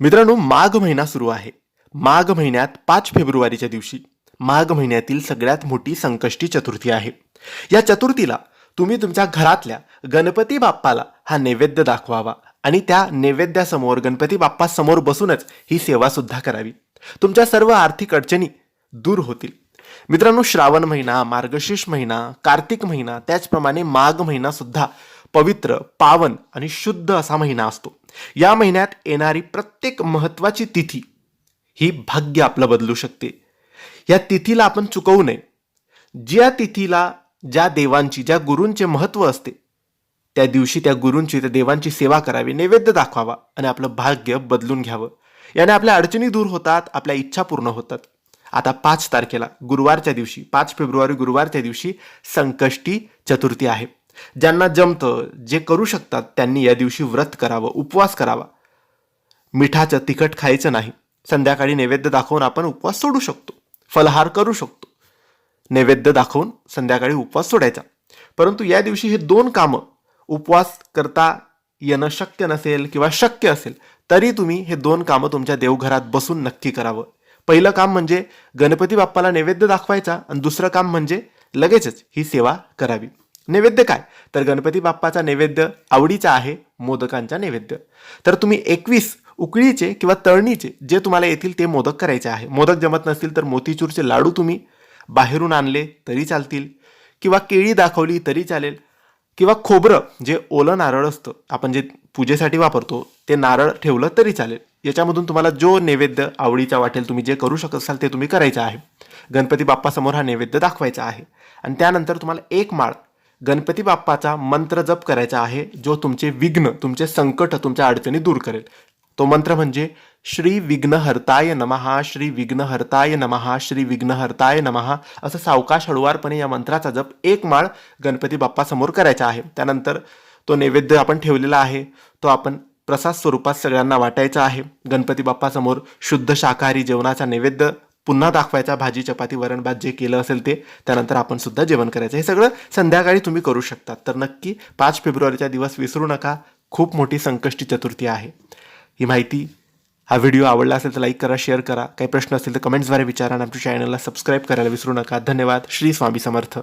मित्रांनो माघ महिना सुरू आहे. माघ महिन्यात पाच फेब्रुवारीच्या दिवशी माघ महिन्यातील सगळ्यात मोठी संकष्टी चतुर्थी आहे. या चतुर्थीला तुम्ही तुमच्या घरातल्या गणपती बाप्पाला हा नैवेद्य दाखवावा आणि त्या नैवेद्यासमोर गणपती बाप्पा समोर बसूनच ही सेवा सुद्धा करावी. तुमच्या सर्व आर्थिक अडचणी दूर होतील. मित्रांनो श्रावण महिना मार्गशीर्ष महिना कार्तिक महिना त्याचप्रमाणे माघ महिना सुद्धा पवित्र पावन आणि शुद्ध असा महिना असतो. या महिन्यात येणारी प्रत्येक महत्वाची तिथी ही भाग्य आपलं बदलू शकते. या तिथीला आपण चुकवू नये. ज्या तिथीला ज्या देवांची ज्या गुरूंचे महत्त्व असते त्या दिवशी त्या गुरूंची त्या देवांची सेवा करावी नैवेद्य दाखवावा आणि आपलं भाग्य बदलून घ्यावं. याने आपल्या अडचणी दूर होतात आपल्या इच्छा पूर्ण होतात. आता पाच तारखेला गुरुवारच्या दिवशी पाच फेब्रुवारी गुरुवारच्या दिवशी संकष्टी चतुर्थी आहे. ज्यांना जमतं जे करू शकतात त्यांनी या दिवशी व्रत करावं उपवास करावा. मिठाचं तिखट खायचं नाही. संध्याकाळी नैवेद्य दाखवून आपण उपवास सोडू शकतो. फलहार करू शकतो. नैवेद्य दाखवून संध्याकाळी उपवास सोडायचा. परंतु या दिवशी हे दोन कामं उपवास करता येणं शक्य नसेल किंवा शक्य असेल तरी तुम्ही हे दोन कामं तुमच्या देवघरात बसून नक्की करावं. पहिलं काम म्हणजे गणपती बाप्पाला नैवेद्य दाखवायचा आणि दुसरं काम म्हणजे लगेचच ही सेवा करावी. नैवेद्य काय? तर गणपती बाप्पाचा नैवेद्य आवडीचा आहे मोदकांचा नैवेद्य. तर तुम्ही एकवीस उकळीचे किंवा तळणीचे जे तुम्हाला येतील ते मोदक करायचे आहे. मोदक जमत नसतील तर मोतीचूरचे लाडू तुम्ही बाहेरून आणले तरी चालतील. किंवा केळी दाखवली तरी चालेल. किंवा खोबरं जे ओलं नारळ असतं आपण जे पूजेसाठी वापरतो ते नारळ ठेवलं तरी चालेल. याच्यामधून तुम्हाला जो नैवेद्य आवडीचा वाटेल तुम्ही जे करू शकत असाल ते तुम्ही करायचं आहे. गणपती बाप्पासमोर हा नैवेद्य दाखवायचा आहे. आणि त्यानंतर तुम्हाला एक माळ गणपती बाप्पाचा मंत्र जप करायचा आहे जो तुमचे विघ्न तुमचे संकट तुमच्या अडचणी दूर करेल. तो मंत्र म्हणजे श्री विघ्नहर्ताय नमहा श्री विघ्नहर्ताय नमहा श्री विघ्नहर्ताय नमहा असं सावकाश हळुवारपणे या मंत्राचा जप एक माळ गणपती बाप्पासमोर करायचा आहे. त्यानंतर तो नैवेद्य आपण ठेवलेला आहे. तो आपण प्रसाद स्वरूपात सगळ्यांना वाटायचा आहे. गणपती बाप्पासमोर शुद्ध शाकाहारी जेवणाचा नैवेद्य पुन्हा दाखवायचा भाजी चपाती वरण भात जे केलं असेल ते त्यानंतर आपण सुद्धा जेवण करायचं. हे सगळं संध्याकाळी तुम्ही करू शकता तर नक्की पाच फेब्रुवारीचा दिवस विसरू नका. खूप मोठी संकष्टी चतुर्थी आहे. ही माहिती हा व्हिडिओ आवडला असेल तर लाईक करा शेअर करा. काही प्रश्न असतील तर कमेंट्सद्वारे विचारा आणि आमच्या चॅनलला सबस्क्राईब करायला विसरू नका. धन्यवाद. श्री स्वामी समर्थ.